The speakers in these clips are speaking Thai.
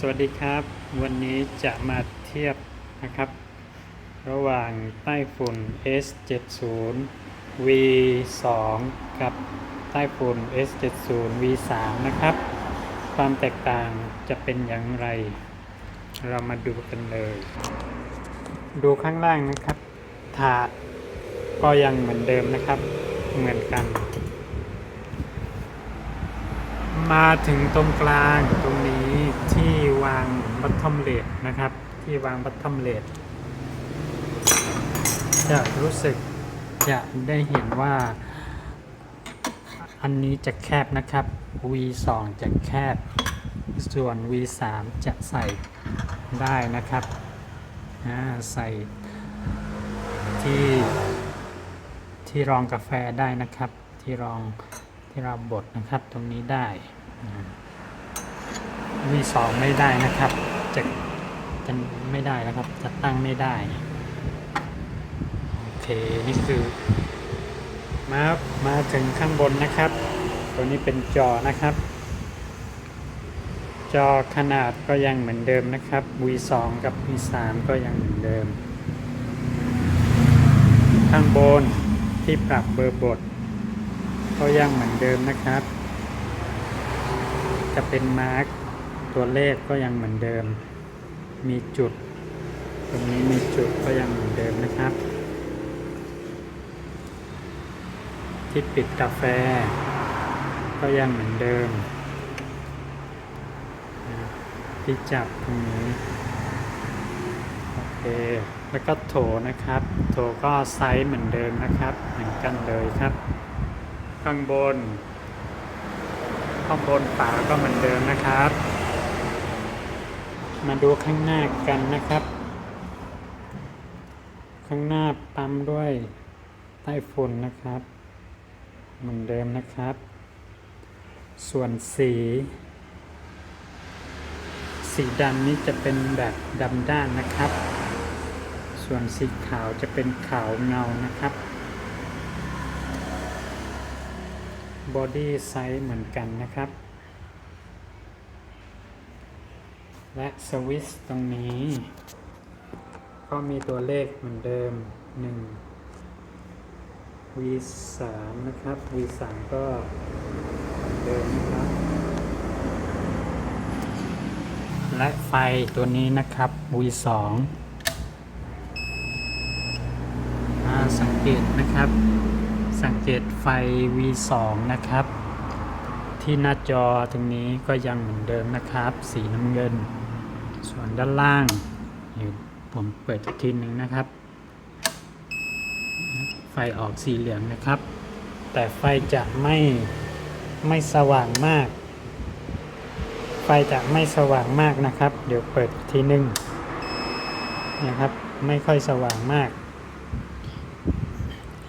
สวัสดีครับ วันนี้จะมาเทียบนะครับ ระหว่างใต้ฝุ่น S70 V2 กับใต้ฝุ่น S70 V3 นะครับ ความแตกต่างจะเป็นอย่างไร เรามาดูกันเลย ดูข้างล่างนะครับ ถาดก็ยังเหมือนเดิมนะครับ เหมือนกัน มาถึงตรงกลางตรงนี้ที่วาง บัตทอมเลดนะครับ ที่วางบัตทอมเลดจะรู้สึกจะได้เห็นว่า อันนี้จะแคบนะครับ V2 จะแคบ ส่วน V3 จะใส่ได้นะครับใส่ที่ที่รองกาแฟได้นะครับ ที่รองที่เราบดนะครับตรงนี้ได้ อ่า V2 ไม่ได้นะครับ จะจะไม่ได้นะครับจะตั้งไม่ได้ โอเคนี่คือ มามาถึงข้างบนนะครับ ตัวนี้เป็นจอนะครับ จอขนาดก็ยังเหมือนเดิมนะครับ V2 กับ V3 ก็ยังเหมือนเดิม ข้างบนที่ปรับเบอร์บท ก็ยังเหมือนเดิมนะครับ จะเป็นมาร์ก ตัวเลขก็ยังเหมือนเดิม มีจุด ตรงนี้มีจุดก็ยังเหมือนเดิมนะครับ ที่ปิดกาแฟ ก็ยังเหมือนเดิม ที่จับตรงนี้โอเคแล้วก็โถนะครับ โถก็ไซส์เหมือนเดิมนะครับ เหมือนกันเลยครับ ข้างบน ข้างบนฝาก็เหมือนเดิมนะครับ มาดูข้างหน้ากันนะครับ ข้างหน้าปั๊มด้วยใต้ฝุ่นนะครับ เหมือนเดิมนะครับ ส่วนสี สีดำนี้จะเป็นแบบดำด้านนะครับ ส่วนสีขาวจะเป็นขาวเงานะครับบอดี้ไซส์เหมือนกันนะครับ และสวิตตรงนี้ ก็มีตัวเลขเหมือนเดิม 1 V3 นะครับ V3 ก็เหมือนเดิมนะครับ และไฟตัวนี้นะครับ V2 อ่าสังเกตนะครับ สังเกตไฟ V2 นะครับที่หน้าจอตรงนี้ก็ยังเหมือนเดิมนะครับ สีน้ำเงิน ส่วนด้านล่างเดี๋ยวผมเปิดทีหนึ่งนะครับ ไฟออกสีเหลืองนะครับ แต่ไฟจะไม่ไม่สว่างมาก ไฟจะไม่สว่างมากนะครับ เดี๋ยวเปิดทีหนึ่งนะครับไม่ค่อยสว่างมาก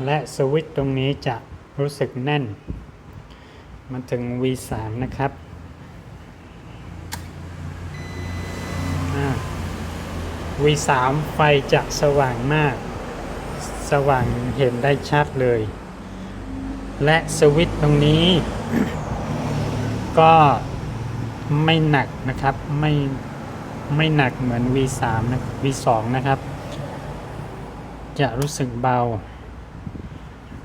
และสวิตช์ตรงนี้จะรู้สึกแน่น มันถึง V3 นะครับอ่า V3 ไฟจะสว่างมาก สว่างเห็นได้ชัดเลย และสวิตช์ตรงนี้ ก็ไม่หนักนะครับ ไม่ไม่หนักเหมือน V3 นะ V2 นะครับ จะรู้สึกเบา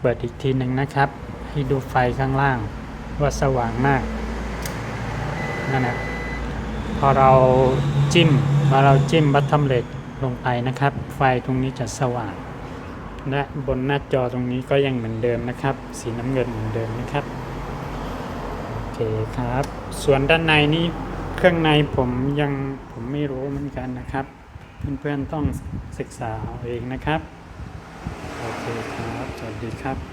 เปิดอีกทีหนึ่งนะครับ ให้ดูไฟข้างล่างว่าสว่างมากนั่นนะ อเราจิ้มพอเราจิ้มบัตทอมเลดลงไปนะครับ ไฟตรงนี้จะสว่างและบนหน้าจอตรงนี้ก็ยังเหมือนเดิมนะครับ สีน้ำเงินเหมือนเดิมนะครับโอเคครับ ส่วนด้านในนี้เครื่องในผมยังผมไม่รู้เหมือนกันนะครับ เพื่อนๆต้องศึกษาเอาเองนะครับโอเคครับสวัสดีครับ